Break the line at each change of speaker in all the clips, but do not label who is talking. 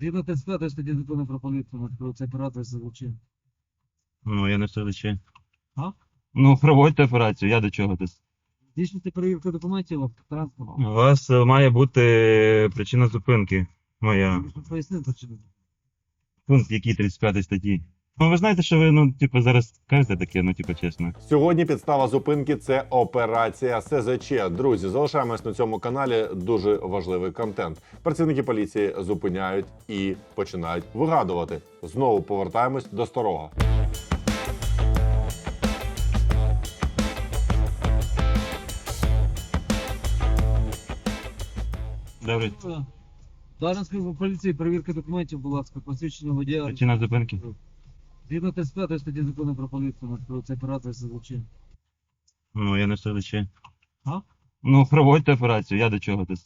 Згідно 35 тоді закону про поліцію, коли цей оператор залучив.
Ну, я не все
А?
Ну, проводьте операцію, я до чого тут?
Здійснити перевірку документів автотранспорту.
У вас е, має бути причина зупинки. Моя.
Можна пояснити не?
Пункт який 35 статті. Ну ви знаєте, що ви, ну, типу, зараз кажете таке, ну, типу, чесно.
Сьогодні підстава зупинки це операція СЗЧ. Друзі, залишаємось на цьому каналі. Дуже важливий контент. Працівники поліції зупиняють і починають вигадувати. Знову повертаємось до старого.
Добре,
Должен служба поліції перевірка документів, будь ласка, посвідчення водія.
причина зупинки.
Згідно 35 статті закону про поліцію, про це операція злочин.
Ну, я не все
А?
Ну, проводьте операцію, я до чого тут?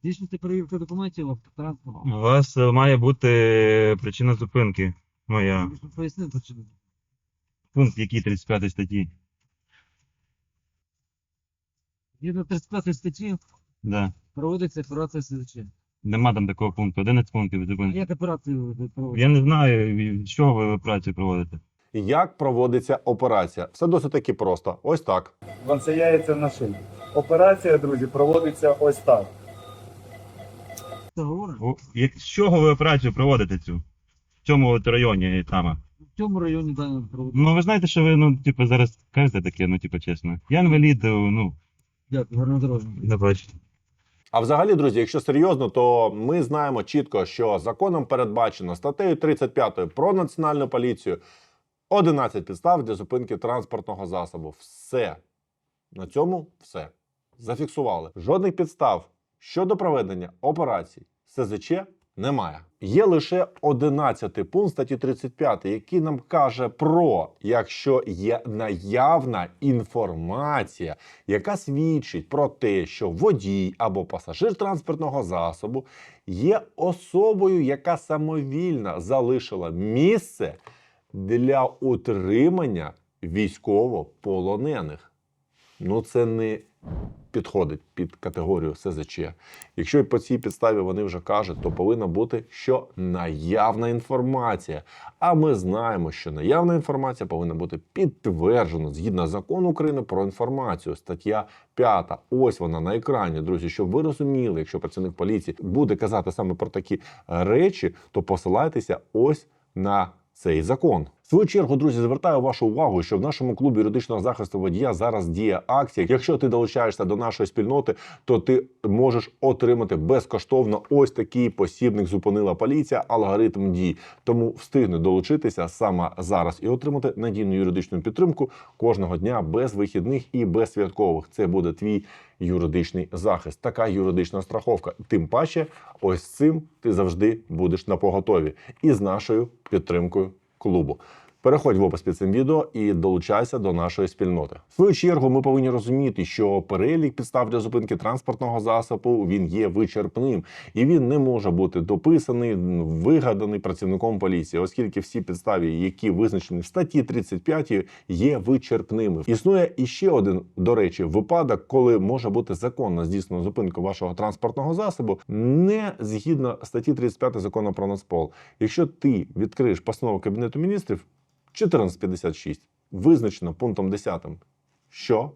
Здійснити перевірку документів автотранспорту.
У вас е, має бути причина зупинки. Моя.
Можна пояснити причину.
Пункт який 35 статті.
Згідно 35 статті
Да.
проводиться операція СЗЧ.
Нема там такого пункту. 11 пунктів зупинки.
Як операцію ви проводите?
Я не знаю, з чого ви операцію проводите.
Як проводиться операція? Все досить таки просто. Ось так.
Вам це яйця на шиї. Операція, друзі, проводиться ось так.
Це?
О, як, з чого ви операцію проводите цю? В цьому от районі там.
В цьому районі дані проводиться.
Ну ви знаєте, що ви, ну, типу, зараз кажете таке, ну, типу, чесно. Я інвалід, е, ну,
Дякую, гарного здоров'я.
не бачите.
А взагалі, друзі, якщо серйозно, то ми знаємо чітко, що законом передбачено статтею 35 про національну поліцію 11 підстав для зупинки транспортного засобу. Все. На цьому все. Зафіксували. Жодних підстав щодо проведення операцій СЗЧ немає. Є лише 11 пункт статті 35, який нам каже про якщо є наявна інформація, яка свідчить про те, що водій або пасажир транспортного засобу є особою, яка самовільно залишила місце для утримання військовополонених. Ну, це не підходить під категорію СЗЧ. Якщо і по цій підставі вони вже кажуть, то повинна бути що наявна інформація. А ми знаємо, що наявна інформація повинна бути підтверджена згідно закону України про інформацію. Стаття 5. Ось вона на екрані, друзі. Щоб ви розуміли, якщо працівник поліції буде казати саме про такі е, речі, то посилайтеся ось на цей закон. Свою чергу, друзі, звертаю вашу увагу, що в нашому клубі юридичного захисту водія зараз діє акція. Якщо ти долучаєшся до нашої спільноти, то ти можеш отримати безкоштовно ось такий посібник зупинила поліція, алгоритм дій. Тому встигни долучитися саме зараз і отримати надійну юридичну підтримку кожного дня без вихідних і без святкових. Це буде твій юридичний захист, така юридична страховка. Тим паче, ось цим ти завжди будеш на поготові і з нашою підтримкою клубу. Переходь в опис під цим відео і долучайся до нашої спільноти. В свою чергу ми повинні розуміти, що перелік підстав для зупинки транспортного засобу він є вичерпним і він не може бути дописаний, вигаданий працівником поліції, оскільки всі підстави, які визначені в статті 35, є вичерпними. Існує іще один, до речі, випадок, коли може бути законно здійснено зупинку вашого транспортного засобу, не згідно статті 35 закону про Нацпол. Якщо ти відкриєш постанову кабінету міністрів 1456, визначено пунктом 10, що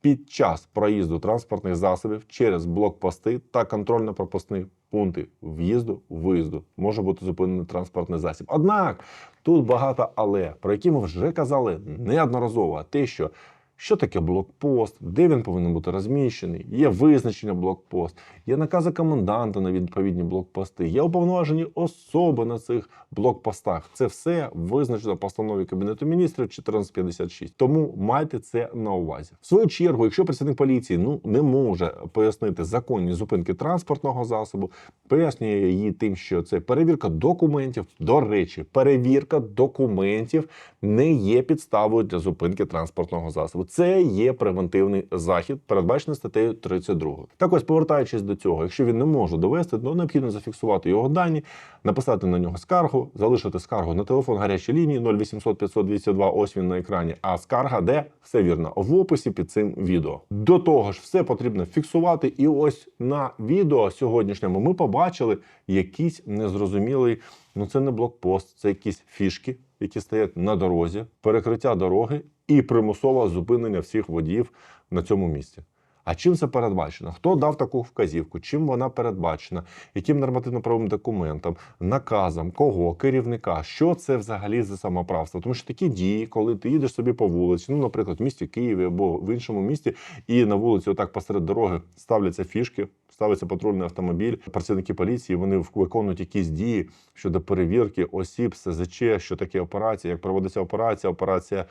під час проїзду транспортних засобів через блокпости та контрольно-пропускні пункти в'їзду виїзду може бути зупинений транспортний засіб. Однак тут багато але, про які ми вже казали неодноразово, те, що що таке блокпост, де він повинен бути розміщений, є визначення блокпост, є накази коменданта на відповідні блокпости, є уповноважені особи на цих блокпостах. Це все визначено в постанові Кабінету міністрів 1456. Тому майте це на увазі. В свою чергу, якщо працівник поліції ну не може пояснити законні зупинки транспортного засобу, пояснює її тим, що це перевірка документів. До речі, перевірка документів не є підставою для зупинки транспортного засобу. Засобу. Це є превентивний захід, передбачений статтею 32. Так ось, повертаючись до цього, якщо він не може довести, то необхідно зафіксувати його дані, написати на нього скаргу, залишити скаргу на телефон гарячої лінії 0800 500 202, ось він на екрані. А скарга де все вірно в описі під цим відео. До того ж, все потрібно фіксувати. І ось на відео сьогоднішньому ми побачили якийсь незрозумілий. Ну це не блокпост, це якісь фішки, які стоять на дорозі, перекриття дороги і примусове зупинення всіх водіїв на цьому місці. А чим це передбачено? Хто дав таку вказівку? Чим вона передбачена? Яким нормативно-правовим документом, наказом, кого, керівника? Що це взагалі за самоправство? Тому що такі дії, коли ти їдеш собі по вулиці, ну, наприклад, в місті Києві або в іншому місті, і на вулиці, отак посеред дороги, ставляться фішки, ставиться патрульний автомобіль, працівники поліції вони виконують якісь дії щодо перевірки осіб, СЗЧ, що таке операція, як проводиться операція, операція е,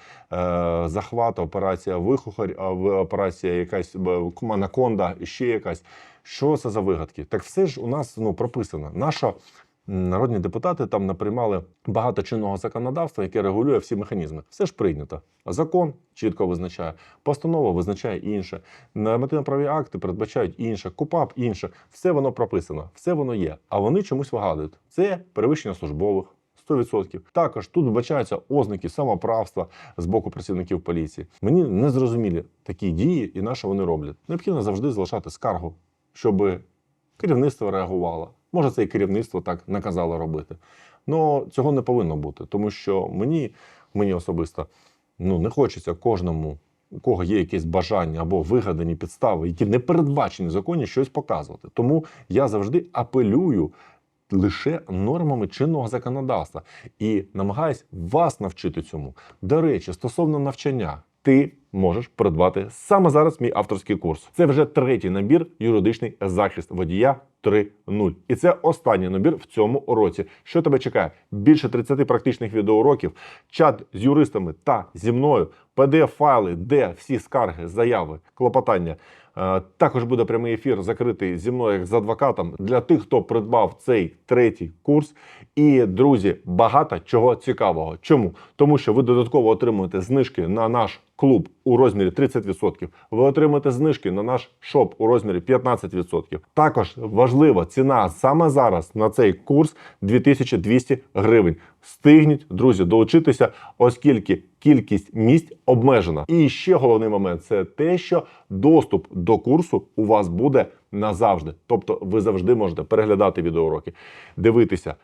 захвату, операція вихухарь, операція якась команаконда, ще якась. Що це за вигадки? Так все ж у нас ну, прописано. Наша народні депутати там наприймали багато чинного законодавства, яке регулює всі механізми. Все ж прийнято. Закон чітко визначає, постанова визначає інше, нормативно-правові акти передбачають інше, КУПАП інше. Все воно прописано, все воно є. А вони чомусь вигадують. Це перевищення службових. 100%. Також тут вбачаються ознаки самоправства з боку працівників поліції. Мені не зрозумілі такі дії і на що вони роблять. Необхідно завжди залишати скаргу, щоб керівництво реагувало. Може, це і керівництво так наказало робити. Ну цього не повинно бути, тому що мені, мені особисто ну, не хочеться кожному, у кого є якесь бажання або вигадані підстави, які не передбачені в законі, щось показувати. Тому я завжди апелюю лише нормами чинного законодавства і намагаюсь вас навчити цьому. До речі, стосовно навчання, ти можеш придбати саме зараз мій авторський курс. Це вже третій набір юридичний захист водія 3.0. І це останній набір в цьому році. Що тебе чекає? Більше 30 практичних відеоуроків, чат з юристами та зі мною, PDF-файли, де всі скарги, заяви, клопотання. Е, Також буде прямий ефір закритий зі мною як з адвокатом для тих, хто придбав цей третій курс. І друзі, багато чого цікавого. Чому? Тому що ви додатково отримуєте знижки на наш клуб у розмірі 30%. Ви отримаєте знижки на наш шоп у розмірі 15%. Також важлива ціна саме зараз на цей курс 2200 гривень. Встигніть, друзі, долучитися, оскільки кількість місць обмежена. І ще головний момент це те, що доступ до курсу у вас буде назавжди. Тобто, ви завжди можете переглядати відеоуроки, дивитися.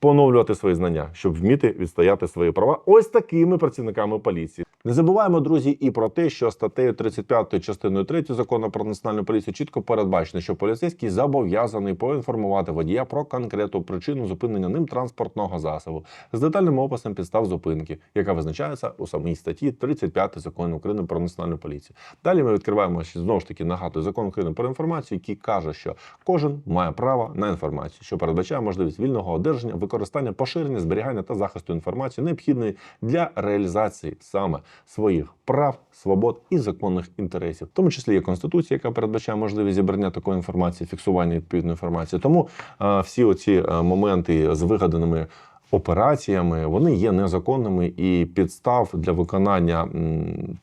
Поновлювати свої знання, щоб вміти відстояти свої права ось такими працівниками поліції. Не забуваємо, друзі, і про те, що статтею 35 частиною 3 закону про національну поліцію чітко передбачено, що поліцейський зобов'язаний поінформувати водія про конкретну причину зупинення ним транспортного засобу з детальним описом підстав зупинки, яка визначається у самій статті 35 закону України про національну поліцію. Далі ми відкриваємо знову ж таки нагадую закон України про інформацію, який каже, що кожен має право на інформацію, що передбачає можливість вільного одержання, використання, поширення, зберігання та захисту інформації, необхідної для реалізації саме своїх прав, свобод і законних інтересів, в тому числі є конституція, яка передбачає можливість зібрання такої інформації, фіксування відповідної інформації. Тому е, всі оці моменти з вигаданими. Операціями вони є незаконними і підстав для виконання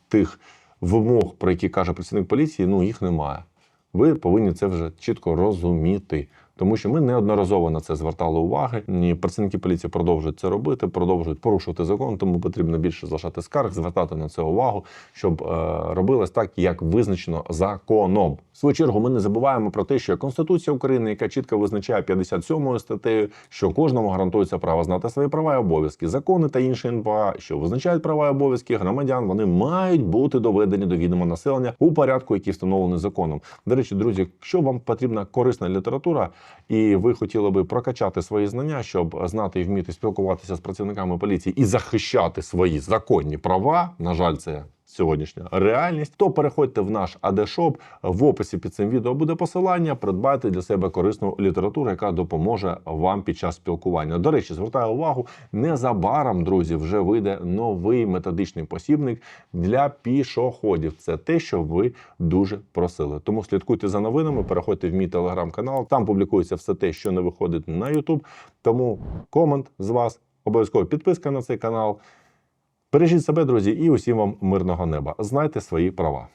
тих вимог, про які каже працівник поліції, ну їх немає. Ви повинні це вже чітко розуміти. Тому що ми неодноразово на це звертали уваги. І працівники поліції продовжують це робити, продовжують порушувати закон. Тому потрібно більше залишати скарг, звертати на це увагу, щоб е, робилось так, як визначено законом. В свою чергу ми не забуваємо про те, що Конституція України, яка чітко визначає 57 статтею, що кожному гарантується право знати свої права і обов'язки, закони та інші НПА, що визначають права і обов'язки громадян, вони мають бути доведені до відома населення у порядку, який встановлений законом. До речі, друзі, якщо вам потрібна корисна література, і ви хотіли би прокачати свої знання, щоб знати і вміти спілкуватися з працівниками поліції і захищати свої законні права. На жаль, це. Сьогоднішня реальність, то переходьте в наш АДШОП. В описі під цим відео буде посилання. Придбайте для себе корисну літературу, яка допоможе вам під час спілкування. До речі, звертаю увагу, незабаром, друзі, вже вийде новий методичний посібник для пішоходів. Це те, що ви дуже просили. Тому слідкуйте за новинами, переходьте в мій телеграм-канал. Там публікується все те, що не виходить на YouTube. Тому комент з вас, обов'язково підписка на цей канал. Бережіть себе, друзі, і усім вам мирного неба. Знайте свої права.